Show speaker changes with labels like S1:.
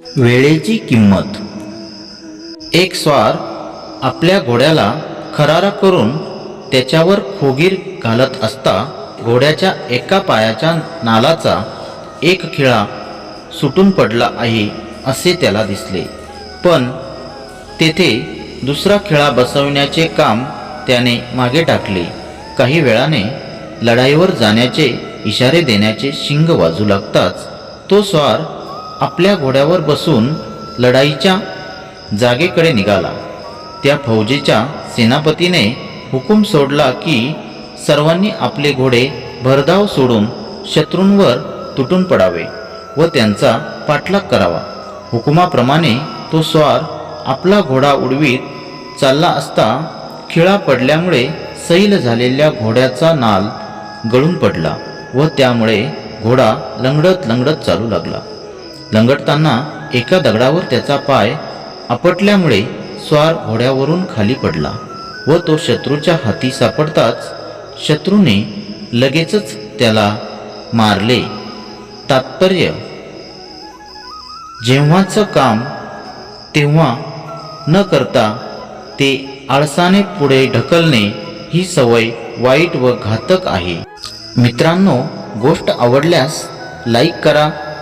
S1: वेळेची किंमत. एक स्वार आपल्या घोड्याला खरारा करून त्याच्यावर खोगीर घालत असता घोड्याच्या एका पायाच्या नालाचा एक खिळा सुटून पडला आहे असे त्याला दिसले. पण तेथे दुसरा खिळा बसवण्याचे काम त्याने मागे टाकले. काही वेळाने लढाईवर जाण्याचे इशारे देण्याचे शिंग वाजू लागताच तो स्वार आपल्या घोड्यावर बसून लढाईच्या जागेकडे निघाला. त्या फौजेच्या सेनापतीने हुकूम सोडला की सर्वांनी आपले घोडे भरधाव सोडून शत्रूंवर तुटून पडावे व त्यांचा पाठलाग करावा. हुकुमाप्रमाणे तो स्वार आपला घोडा उडवीत चालला असता खिळा पडल्यामुळे सैल झालेल्या घोड्याचा नाल गळून पडला व त्यामुळे घोडा लंगडत लंगडत चालू लागला. लंगडताना एका दगडावर त्याचा पाय आपटल्यामुळे स्वार घोड्यावरून खाली पडला व तो शत्रूच्या हाती सापडताच शत्रूने लगेचच त्याला मारले. तात्पर्य जेव्हाचं काम तेव्हा न करता ते आळसाने पुढे ढकलणे ही सवय वाईट व घातक आहे. मित्रांनो गोष्ट आवडल्यास लाईक करा